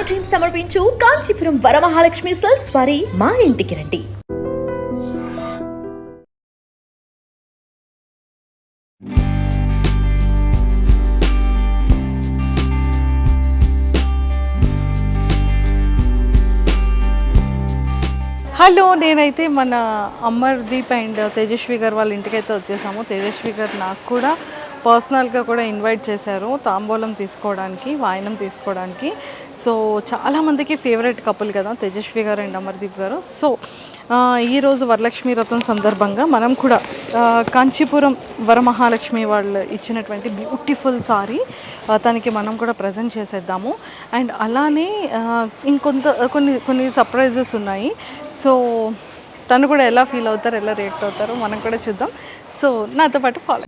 My dream సమర్పించు Kanchipuram Varamahalakshmi cells వారి మా ఇంటికి రండి. హలో నేనైతే మన అమర్దీప్ అండ్ తేజస్వి గారు వాళ్ళ ఇంటికైతే వచ్చేసాము. తేజస్వి గారు నాకు కూడా పర్సనల్గా కూడా ఇన్వైట్ చేశారు తాంబూలం తీసుకోవడానికి వాయనం తీసుకోవడానికి. సో చాలామందికి ఫేవరెట్ కపుల్ కదా తేజస్వి గారు అండ్ అమర్దీప్ గారు. సో ఈరోజు వరలక్ష్మి రథం సందర్భంగా మనం కూడా కాంచీపురం వరమహాలక్ష్మి వాళ్ళు ఇచ్చినటువంటి బ్యూటిఫుల్ సారీ తనకి మనం కూడా ప్రజెంట్ చేసేద్దాము. అండ్ అలానే ఇంకొంత కొన్ని కొన్ని సర్ప్రైజెస్ ఉన్నాయి. సో తను కూడా ఎలా ఫీల్ అవుతారు ఎలా రియాక్ట్ అవుతారో మనం కూడా చూద్దాం. సో నాతో పాటు ఫాలో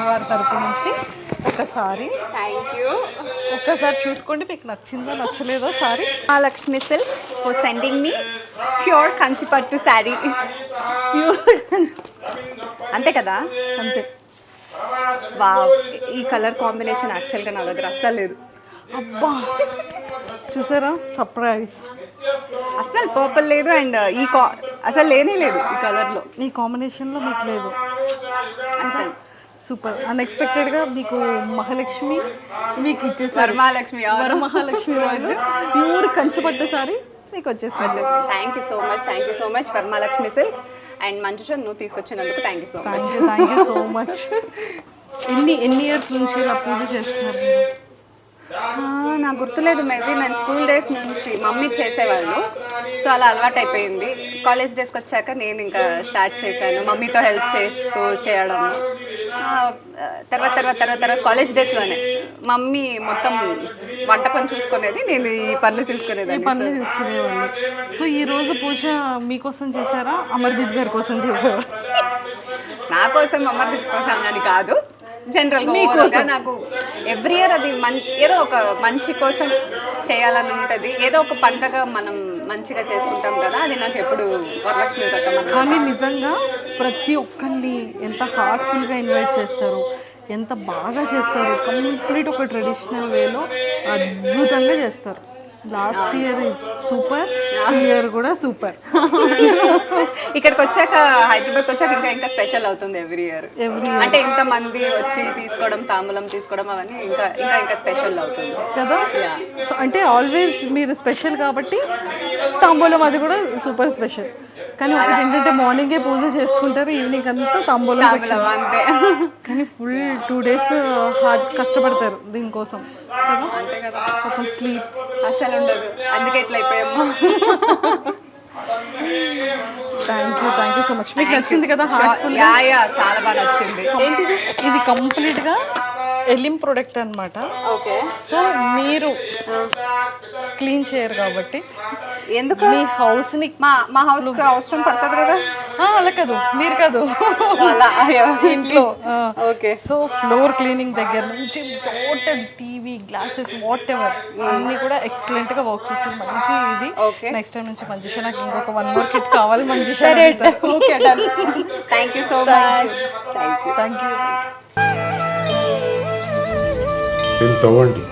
మహాలక్ష్మి వారి తరపు నుంచి ఒకసారి థ్యాంక్ యూ ఒక్కసారి చూసుకోండి మీకు నచ్చిందో నచ్చలేదో sari. Mahalakshmi silk for sending me pure కంచిపట్టు శారీ అంతే కదా? అంతే. వా ఈ కలర్ కాంబినేషన్ యాక్చువల్గా నా దగ్గర అస్సలు లేదు. అబ్బా! చూసారా? సర్ప్రైజ్ అస్సలు పర్పుల్ లేదు అండ్ ఈ కా అసలు లేనే లేదు ఈ కలర్లో ఈ కాంబినేషన్లో మీకు లేదు. అసలు సూపర్ అన్ఎక్స్పెక్టెడ్గా మీకు మహాలక్ష్మి మీకు ఇచ్చేసారు. వరమహాలక్ష్మి వర మహాలక్ష్మి రోజు. ప్యూర్ సారీ మీకు వచ్చేసారు thank you so much thank you so much Varamahalakshmi silks and Manjusha నువ్వు తీసుకొచ్చినందుకు thank you so much thank you so much ఎన్ని ఎన్ని ఇయర్స్ నుంచి ఇలా పూజ చేస్తున్నారు? నాకు గుర్తులేదు. మేబీ నేను స్కూల్ డేస్ నుంచి మమ్మీ చేసేవాళ్ళు. సో అలా అలవాటు అయిపోయింది కాలేజ్ డేస్కి వచ్చాక నేను ఇంకా స్టార్ట్ చేశాను. మమ్మీతో హెల్ప్ చేస్తూ చేయడం. తర్వాత తర్వాత తర్వాత తర్వాత కాలేజ్ డేస్లోనే మమ్మీ మొత్తం వంట పని చూసుకునేది నేను ఈ పనులు ఈ చూసుకునేది పనులు చూసుకునేవాళ్ళు. సో ఈ రోజు పూజ మీకోసం చేశారా? అమర్దీప్ గారి కోసం చేశారా? నా కోసం అమర్దీప్స్ కోసం అని కాదు. జనరల్ మీకోసం. నాకు ఎవ్రీ ఇయర్ అది మన్ ఏదో ఒక మంచి కోసం చేయాలని ఉంటుంది. ఏదో ఒక పండగ మనం మంచిగా చేసుకుంటాం కదా అది నాకు ఎప్పుడు వరలక్ష్మి వ్రతం. కానీ నిజంగా ప్రతి ఒక్కరిని ఎంత హార్ట్ఫుల్గా ఇన్వైట్ చేస్తారు ఎంత బాగా చేస్తారు కంప్లీట్ ఒక ట్రెడిషనల్ వేలో అద్భుతంగా చేస్తారు. లాస్ట్ ఇయర్ సూపర్ ఇయర్ కూడా సూపర్. ఇక్కడికి వచ్చాక హైదరాబాద్కి వచ్చాక ఇంకా ఇంకా స్పెషల్ అవుతుంది ఎవ్రీ ఇయర్. ఎవ్రీ అంటే ఇంత మంది వచ్చి తీసుకోవడం తాంబూలం తీసుకోవడం అవన్నీ ఇంకా ఇంకా ఇంకా స్పెషల్ అవుతుంది. కదా? అంటే ఆల్వేస్ మీరు స్పెషల్ కాబట్టి తాంబూలం అది కూడా సూపర్ స్పెషల్. కానీ ఏంటంటే మార్నింగే పూజ చేసుకుంటారు ఈవినింగ్ అంతా. తాంబూలం అంతే. కానీ ఫుల్ టూ డేస్ హార్డ్ కష్టపడతారు దీనికోసం. కదా స్లీప్ అసలు ఉండదు. అందుకే ఇట్లా అయిపోయాము. Thank you thank you so much మీకు నచ్చింది కదా హార్ట్ఫుల్ యా యా చాలా బాగా నచ్చింది. ఏంటిది? ఇది కంప్లీట్గా ఎలిమ్ ప్రొడక్ట్ అన్నమాట. ఓకే. సో మీరు క్లీన్ చేయరు కాబట్టి ఎందుకు? మీ హౌస్ని మా మా హౌస్కి అవసరం పడుతుంది కదా. అలా కాదు. మీరు కాదు. అలా ఇంట్లో. ఓకే. సో ఫ్లోర్ క్లీనింగ్ దగ్గర నుంచి total TV glasses whatever అన్ని కూడా ఎక్సలెంట్గా వర్క్ చేస్తుంది. మంచి ఇది. నెక్స్ట్ టైం నుంచి మంజుష నాకు ఇంకొక వన్ మోర్ కిట్ కావాలి Manjusha okay done thank you so much thank you thank you దీన్ని తవ్వండి.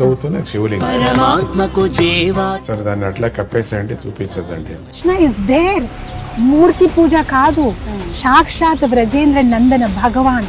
తవ్వుతున్న శివలింగం. పరమాత్మకు జీవా. సరే దాన్ని అట్లా కప్పేసేయండి చూపించదండి కృష్ణ ఇస్ దేర్ మూర్తి పూజ కాదు. సాక్షాత్ బ్రజేంద్ర నందన భగవాన్.